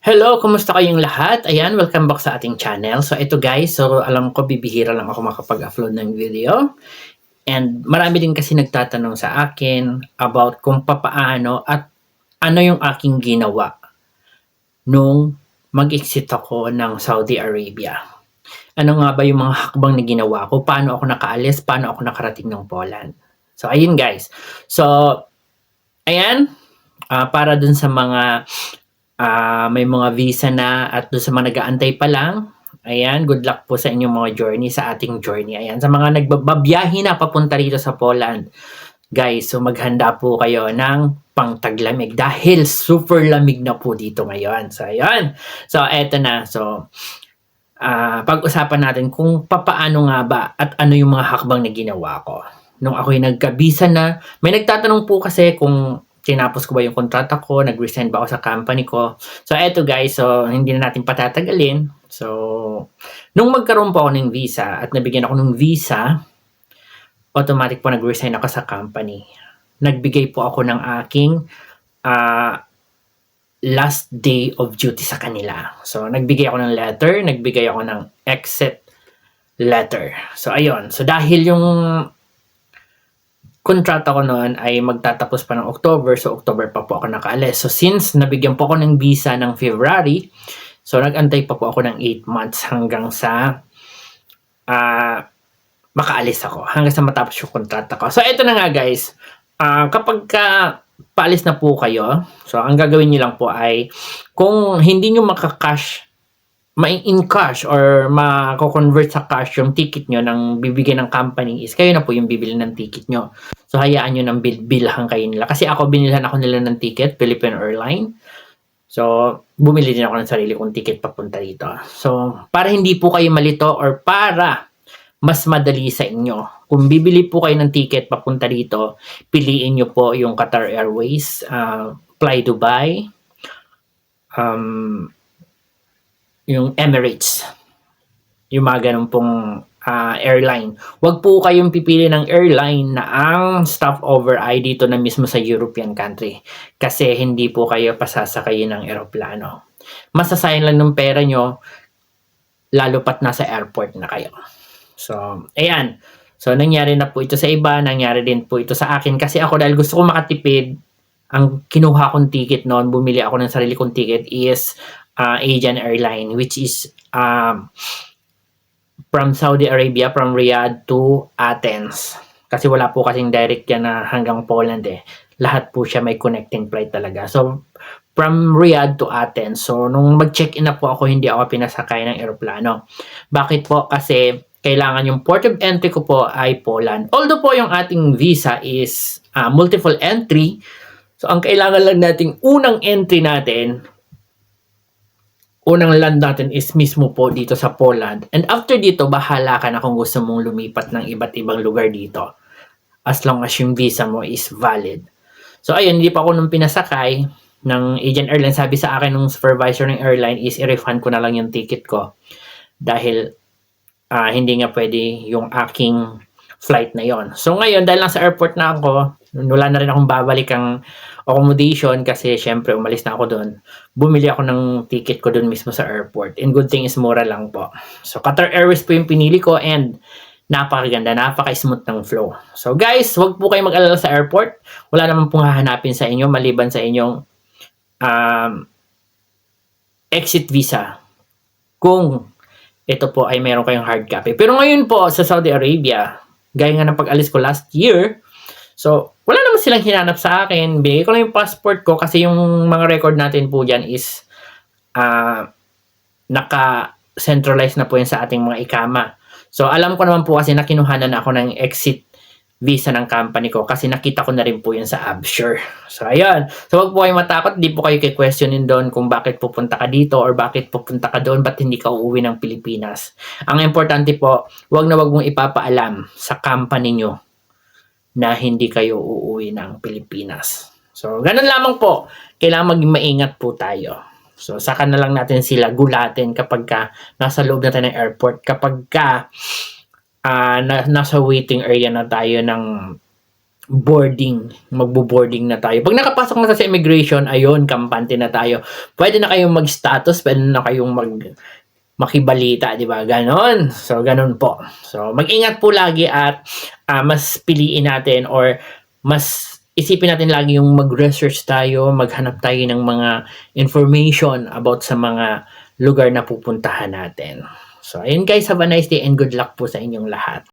Hello, kumusta kayong lahat? Ayan, welcome back sa ating channel. So ito guys, so alam ko bibihira lang ako makapag-upload ng video. And marami din kasi nagtatanong sa akin about kung papaano at ano yung aking ginawa nung mag-exit ako ng Saudi Arabia. Ano nga ba yung mga hakbang na ginawa ko? Paano ako nakaalis? Paano ako nakarating ng Poland? So ayun guys. So ayan, ah, para dun sa mga ah, may mga visa na at doon sa mga nag-aantay pa lang, ayan, good luck po sa inyong mga journey, sa ating journey. Ayan, sa mga nagbabiyahe na papunta rito sa Poland, guys, so maghanda po kayo ng pangtaglamig dahil super lamig na po dito ngayon. So, ayan. So, eto na. So, ah, pag-usapan natin kung papaano nga ba at ano yung mga hakbang na ginawa ko. Nung ako'y nagkabisa na, may nagtatanong po kasi kung tinapos ko ba yung kontrata ko, nag-resign ba ako sa company ko. So, eto guys, so hindi na natin patatagalin. So, nung magkaroon po ako ng visa at nabigyan ako ng visa, automatic po nag-resign ako sa company. Nagbigay po ako ng aking ah, last day of duty sa kanila. So, nagbigay ako ng letter, nagbigay ako ng exit letter. So, ayun. So, dahil yung kontrata ko noon ay magtatapos pa ng October, so October pa po ako nakaalis. So since nabigyan po ako ng visa ng February, so nag-antay pa po ako ng 8 months hanggang sa ah makaalis ako, hanggang sa matapos yung kontrata ko. So ito na nga guys, ah kapag ka paalis na po kayo, so ang gagawin niyo lang po ay kung hindi niyo makakash ma-in cash or ma-convert sa cash yung ticket nyo ng bibigyan ng company is kayo na po yung bibili ng ticket nyo. So, hayaan nyo ng bil bilhan kayo nila. Kasi ako, binilhan ako nila ng ticket, Philippine Airline. So, bumili din ako ng sarili kong ticket papunta dito. So, para hindi po kayo malito or para mas madali sa inyo. Kung bibili po kayo ng ticket papunta dito, piliin nyo po yung Qatar Airways, uh, Fly Dubai, um, yung Emirates. Yung mga ganun pong ah, airline. Huwag po kayong pipili ng airline na ang stopover ay dito na mismo sa European country. Kasi hindi po kayo pasasakayin ng eroplano. Masasayang lang ng pera nyo, lalo pat nasa airport na kayo. So, ayan. So, nangyari na po ito sa iba, nangyari din po ito sa akin. Kasi ako dahil gusto ko makatipid, ang kinuha kong ticket noon, bumili ako ng sarili kong ticket is uh, Asian Airline which is um, from Saudi Arabia from Riyadh to Athens. Kasi wala po kasing direct yan na hanggang Poland eh. Lahat po siya may connecting flight talaga. So, from Riyadh to Athens. So, nung mag-check-in na po ako, hindi ako pinasakay ng eroplano. Bakit po? Kasi kailangan yung port of entry ko po ay Poland. Although po yung ating visa is uh, multiple entry, so ang kailangan lang nating unang entry natin unang land natin is mismo po dito sa Poland. And after dito, bahala ka na kung gusto mong lumipat ng iba't ibang lugar dito. As long as yung visa mo is valid. So ayun, hindi pa ako nung pinasakay ng agent airline. Sabi sa akin ng supervisor ng airline is i-refund ko na lang yung ticket ko. Dahil uh, hindi nga pwede yung aking flight na yon. So ngayon, dahil lang sa airport na ako, wala na rin akong babalik ang accommodation kasi syempre umalis na ako doon. Bumili ako ng ticket ko doon mismo sa airport. And good thing is mura lang po. So Qatar Airways po yung pinili ko and napakaganda, napaka-smooth ng flow. So guys, wag po kayo mag-alala sa airport. Wala naman pong hahanapin sa inyo maliban sa inyong um, exit visa. Kung ito po ay meron kayong hard copy. Pero ngayon po sa Saudi Arabia, Gaya nga ng pag-alis ko last year. So, wala naman silang hinanap sa akin. Bigay ko lang yung passport ko kasi yung mga record natin po dyan is uh, naka-centralize na po yan sa ating mga ikama. So, alam ko naman po kasi nakinuhanan ako ng exit visa ng company ko kasi nakita ko na rin po yun sa Absure. So, ayan. So, wag po kayo matakot. Di po kayo kay-questionin doon kung bakit pupunta ka dito or bakit pupunta ka doon, ba't hindi ka uuwi ng Pilipinas. Ang importante po, wag na wag mong ipapaalam sa company nyo na hindi kayo uuwi ng Pilipinas. So, ganun lamang po. Kailangan maging maingat po tayo. So, saka na lang natin sila gulatin kapag ka nasa loob natin ng airport. Kapag ka uh, na, nasa waiting area na tayo ng boarding. Magbo-boarding na tayo. Pag nakapasok na sa immigration, ayun, kampante na tayo. Pwede na kayong mag-status, pwede na kayong mag makibalita, di ba? Ganon. So, ganon po. So, mag-ingat po lagi at ah, mas piliin natin or mas isipin natin lagi yung mag-research tayo, maghanap tayo ng mga information about sa mga lugar na pupuntahan natin. So, ayun guys, have a nice day and good luck po sa inyong lahat.